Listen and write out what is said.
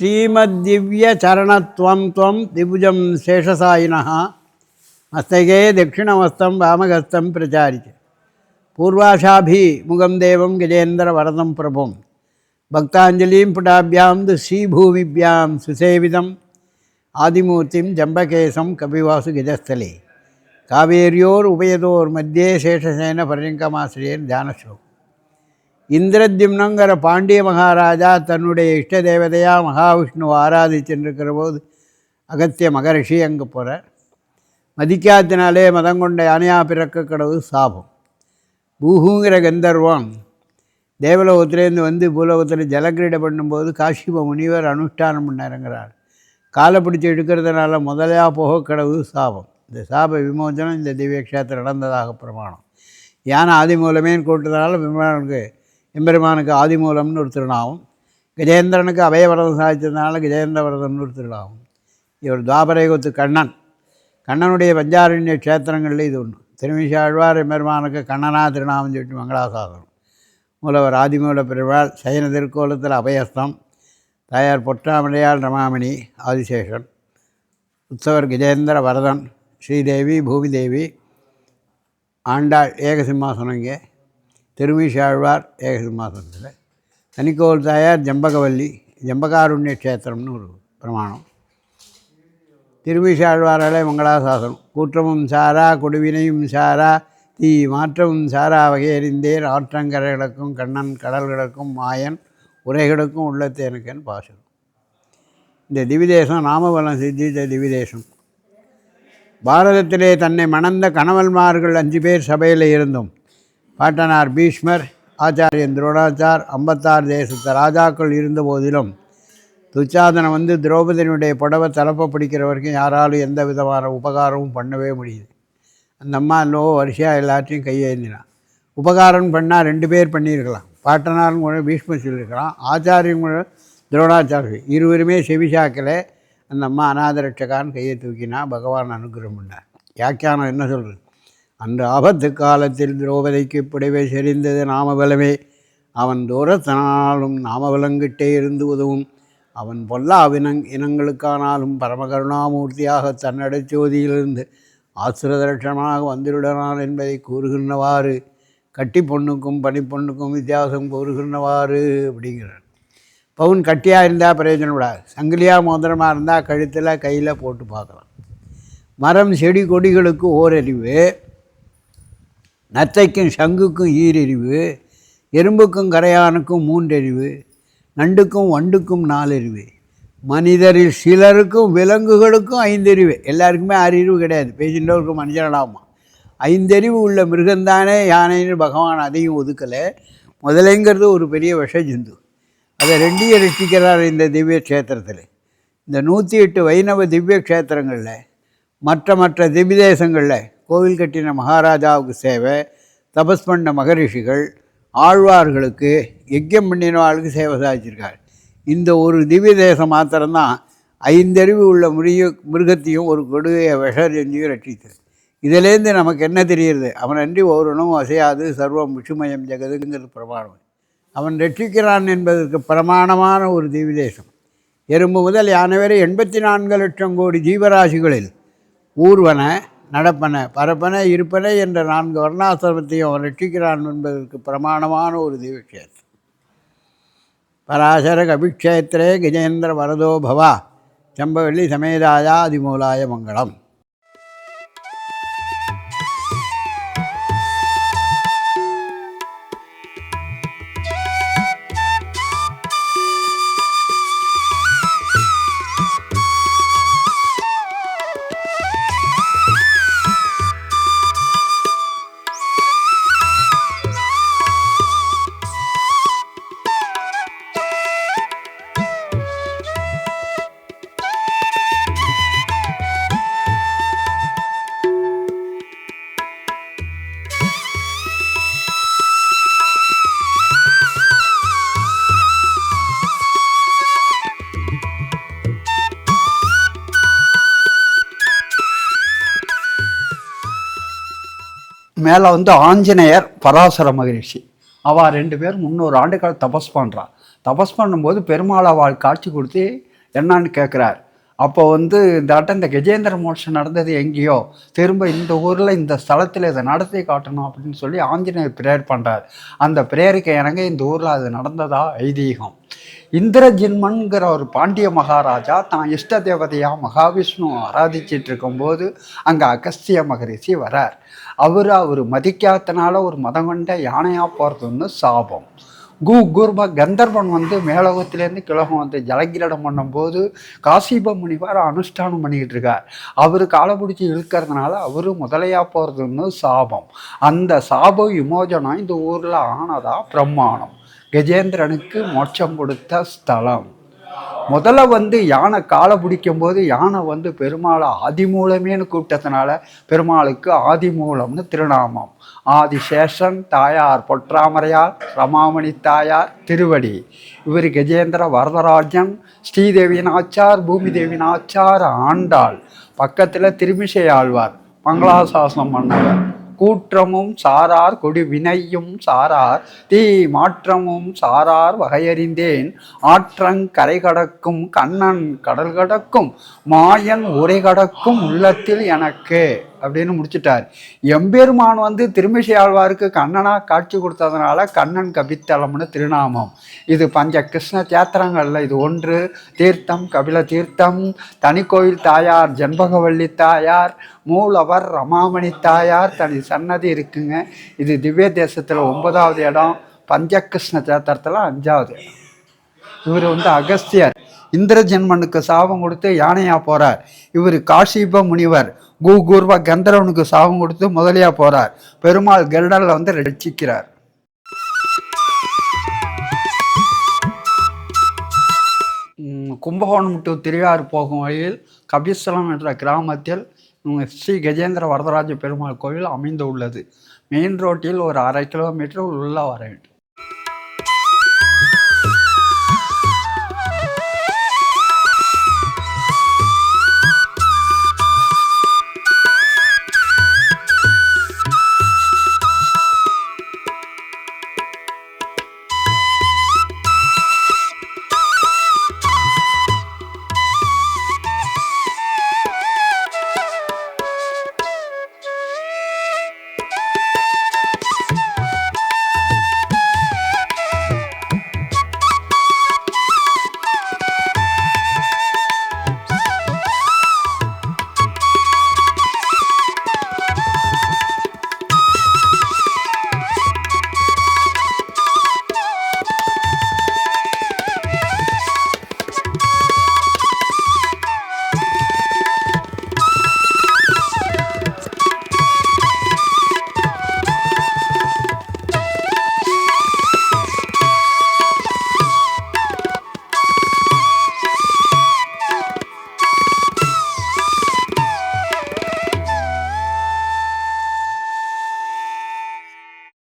ஸ்ரீமத்திவ்யச்சரணத்வம் துவம் திபுஜம் சேஷசாயினா மஸ்தகே தட்சிணமஸ்தம் வாமகஸ்தம் பிரச்சாரிச்சு பூர்வாஷாபி முகம் தேவம் கஜேந்திர வரதம் பிரபும். பக்தாஞ்சலிம் புடாபியாம் து ஸ்ரீபூமிபியாம் சுசேவிதம். ஆதிமூர்த்திம் ஜம்பகேசம் கபிவாசு கஜஸ்தலே. காவேரியோர் உபயதோர் மத்தியே சேஷசேன பரியங்கமாசிரியர் தியானஸ்லோகம் இந்திரத்யும்னங்கிற பாண்டிய மகாராஜா தன்னுடைய இஷ்ட தேவதையாக மகாவிஷ்ணுவை ஆராதிச்சுருக்கிற போது அகத்திய மகரிஷி அங்கே போகிறார் மதிக்காத்தினாலே மதங்கொண்ட யானையா யானையாக பிறக்க கடவுள் சாபம். பூகுங்கிற கந்தர்வம் தேவலோகத்திலேருந்து வந்து பூலோகத்தில் ஜலக்கிரீடை பண்ணும்போது காஷிப முனிவர் அனுஷ்டானம் பண்ணாருங்கிறார். காலை பிடிச்சி எடுக்கிறதுனால முதலையாக போக கடவுள் சாபம். இந்த சாப விமோச்சனம் இந்த திவ்யக்ஷேத்திரம் நடந்ததாக பிரமாணம். யானை ஆதி மூலமே கூட்டுறதுனால விமானங்களுக்கு எம்பெருமானுக்கு ஆதிமூலம்னு ஒரு திருநாவும் கஜேந்திரனுக்கு அபயவரதம் சாதித்ததுனால கஜேந்திரவரதம்னு ஒரு திருநாவும் இவர் துவாபரேகத்து கண்ணன். கண்ணனுடைய பஞ்சாரண்ய க்ஷேத்திரங்களில் இது ஒன்று திருமிஷாழ்வார் எம்பெருமானுக்கு கண்ணனா திருநாமம் சொல்லிட்டு மங்களாசாதனம். மூலவர் ஆதிமூல பெருமாள் சயன திருக்கோலத்தில் அபயஸ்தம் தாயார் பொற்றாமலையாள் ரமாமணி ஆதிசேஷன் உத்தவர் கஜேந்திர வரதன் ஸ்ரீதேவி பூமிதேவி ஆண்டாள் ஏகசிம்மாசனம் இங்கே திருமிஷாழ்வார் ஏகசிம்மாசனத்தில் தனிக்கோல் தாயார் ஜம்பகவல்லி ஜம்பகாருண்ய க்ஷேத்திரம்னு ஒரு பிரமாணம். திருமிஷாழ்வாராலே மங்களாசாசனம். கூற்றமும் சாரா கொடுவினையும் சாரா தீ மாற்றமும் சாரா வகையறிந்தேர் ஆற்றங்கரைகளுக்கும் கண்ணன் கடல்களுக்கும் மாயன் உரைகளுக்கும் உள்ளத்தேனுக்கன் பாசனம் இந்த திவிதேசம் நாமபலம் சித்தித்த திவிதேசம். பாரதத்திலே தன்னை மணந்த கணவன்மார்கள் அஞ்சு பேர் சபையில் இருந்தோம் பாட்டனார் பீஷ்மர் ஆச்சாரியன் துரோணாச்சார் ஐம்பத்தாறு தேசத்து ராஜாக்கள் இருந்த போதிலும் துச்சாதனம் வந்து திரௌபதியினுடைய புடவை தலப்பை பிடிக்கிற வரைக்கும் யாராலும் எந்த விதமான உபகாரமும் பண்ணவே முடியுது அந்த அம்மா லோ வரிசையாக எல்லாத்தையும் கையேந்தினான் உபகாரம் பண்ணால் ரெண்டு பேர் பண்ணியிருக்கலாம். பாட்டனாரும் கூட பீஷ்மர் சொல்லியிருக்கலாம் ஆச்சாரியும் கூட துரோணாச்சாரி இருவருமே செவிசாக்கில் அந்த அம்மா அநாதரட்சகான்னு கையை தூக்கினா பகவான் அனுகிரகம் பண்ணார். வியாக்கியானம் என்ன சொல்கிறது அன்று ஆபத்து காலத்தில் திரௌபதிக்கு பிடிவை செறிந்தது நாமபலமே. அவன் தூரத்தனாலும் நாமபலங்கிட்டே இருந்து உதவும். அவன் பொல்லாவினங் இனங்களுக்கானாலும் பரமகருணாமூர்த்தியாக தன்னடச்சோதியிலிருந்து ஆசிரதரட்சணமாக வந்துவிடனான் என்பதை கூறுகின்றவாறு கட்டி பொண்ணுக்கும் பனிப்பொண்ணுக்கும் வித்தியாசம் கூறுகின்றவாறு அப்படிங்கிறார் பவுன் கட்டியாக இருந்தால் பிரயோஜனம் விடாது சங்கிலியாக மோதிரமாக இருந்தால் கழுத்தில் கையில் போட்டு பார்க்கலாம். மரம் செடி கொடிகளுக்கு ஓரறிவு. நத்தைக்கும் சங்குக்கும் ஈரறிவு எறும்புக்கும் கரையானுக்கும் மூன்றறிவு நண்டுக்கும் வண்டுக்கும் நாலறிவு மனிதரில் சிலருக்கும் விலங்குகளுக்கும் ஐந்தறிவு எல்லாருக்குமே அறிவு கிடையாது. பேசின்றவருக்கு மனிதர்களாகுமா ஐந்தறிவு உள்ள மிருகந்தானே யானைன்னு பகவான் அதையும் ஒதுக்கலை. முதலைங்கிறது ஒரு பெரிய விஷ ஜிந்து. அதை ரெண்டையும் ரசிக்கிறார் இந்த திவ்ய க்ஷேத்திரத்தில். இந்த நூற்றி எட்டு வைணவ திவ்ய க்ஷேத்திரங்களில் மற்ற மற்ற திவ்ய தேசங்களில் கோவில் கட்டின மகாராஜாவுக்கு சேவை தபஸ் பண்ண மகரிஷிகள் ஆழ்வார்களுக்கு யஜ்யம் பண்ணினவாளுக்கு சேவை சாதிச்சிருக்கார். இந்த ஒரு திவ்ய தேசம் மாத்திரம்தான் ஐந்தறிவு உள்ள மிருக மிருகத்தையும் ஒரு கொடுகையை விஷ ரட்சித்தது. இதிலேருந்து நமக்கு என்ன தெரியுது அவன் அன்றி ஒருவனும் அசையாது சர்வம் விஷுமயம் ஜெகதுங்கிறது பிரமாணம். அவன் ரட்சிக்கிறான் என்பதற்கு பிரமாணமான ஒரு திவ்யதேசம் எறும்பு முதல் யானை வரை எண்பத்தி நான்கு லட்சம் கோடி ஜீவராசிகளில் ஊர்வன நடப்பன பரப்பன இருப்பன என்ற நான்கு வர்ணாசிரமத்தையும் அவன் ரட்சிக்கிறான் என்பதற்கு பிரமாணமான ஒரு திவ்யக்ஷேத்திரம் பராசர கபிக்ஷேத்திரே கஜேந்திர வரதோ பவா சமேதாயா அதிமூலாய மங்களம். மேலே வந்து ஆஞ்சநேயர் பராசர மகிழ்ச்சி அவள் ரெண்டு பேரும் முந்நூறு ஆண்டுகள் தபஸ் பண்ணுறாள் தபஸ் பண்ணும்போது பெருமாள் அவள் காட்சி கொடுத்து என்னான்னு கேட்குறார் அப்போ வந்து இந்த ஆட்டம் இந்த கஜேந்திர மோட்சம் நடந்தது எங்கேயோ? திரும்ப இந்த ஊரில் இந்த ஸ்தலத்தில் இதை நடத்தி காட்டணும் அப்படின்னு சொல்லி ஆஞ்சநேயர் ப்ரேயர் பண்ணுறார் அந்த ப்ரேயருக்கு இணங்க இந்த ஊரில் அது நடந்ததா? ஐதீகம். இந்திரஜின்மன்கிற ஒரு பாண்டிய மகாராஜா தான் இஷ்ட தேவதையாக மகாவிஷ்ணு ஆராதிச்சிட்டு இருக்கும்போது அங்கே அகஸ்திய மகரிஷி வரார். அவர் அவர் மதிக்காதனால ஒரு மதம் கொண்ட யானையாக போகிறதுன்னு சாபம். கு குர்ப கந்தர்வன் வந்து மேலோகத்திலேருந்து கிழகம் வந்து ஜலகிரடம் பண்ணும்போது காசிப முனிவர் அனுஷ்டானம் பண்ணிக்கிட்டு இருக்கார். அவர் காலை பிடிச்சி இழுக்கிறதுனால அவரும் முதலையாக போகிறதுன்னு சாபம். அந்த சாப விமோஜனம் இந்த ஊரில் ஆனதா பிரம்மாணம் கஜேந்திரனுக்கு மோட்சம் கொடுத்த ஸ்தலம். முதல்ல வந்து யானை காலை பிடிக்கும் போது யானை வந்து பெருமாளை ஆதிமூலமேனு கூப்பிட்டதுனால பெருமாளுக்கு ஆதிமூலம்னு திருநாமம். ஆதிசேஷன் தாயார் பொற்றாமரையார் ரமாமணி தாயார் திருவடி. இவர் கஜேந்திர வரதராஜன் ஸ்ரீதேவியின் ஆச்சார் பூமி தேவியின் ஆச்சார் ஆண்டாள். பக்கத்தில் திருமிசை ஆழ்வார் மங்களாசாசனம் பண்ணவர். கூற்றமும் சாரார் கொடி வினையும் சாரார் தீ மாற்றமும் சாரார் வகையறிந்தேன். ஆற்றங் கரை கடக்கும் கண்ணன் கடல் கடக்கும் மாயன் உரை கடக்கும் உள்ளத்தில் எனக்கு. அப்படின்னு முடிச்சிட்டார். எம்பெருமான் வந்து திருமிசை ஆழ்வாருக்கு கண்ணனா காட்சி கொடுத்ததுனால கண்ணன் கபித்தலம்னு திருநாமம். இது பஞ்ச கிருஷ்ண தேத்திரங்களில் இது ஒன்று. தீர்த்தம் கபில தீர்த்தம் தனிக்கோயில் தாயார் ஜென்பகவல்லி தாயார் மூலவர் ரமாமணி தாயார் தனி சன்னதி இருக்குங்க. இது திவ்ய தேசத்தில் ஒன்பதாவது இடம். பஞ்சகிருஷ்ண தேத்திரத்தில் அஞ்சாவது இடம். இவர் வந்து அகஸ்தியர். இந்திரஜென்மனுக்கு சாபம் கொடுத்து யானையாக போகிறார் இவர் காஷிப முனிவர். கூகூர்வ கந்தரவனுக்கு சாபம் கொடுத்து முதலியா போறார். பெருமாள் கருடல்ல வந்து ரட்சிக்கிறார். கும்பகோணம் டு திருவாரூர் போகும் வழியில் கபீஸ்வரம் என்ற கிராமத்தில் ஸ்ரீ கஜேந்திர வரதராஜ பெருமாள் கோவில் அமைந்து உள்ளது மெயின் ரோட்டில் ஒரு அரை கிலோமீட்டர் உள்ள வர வேண்டும்.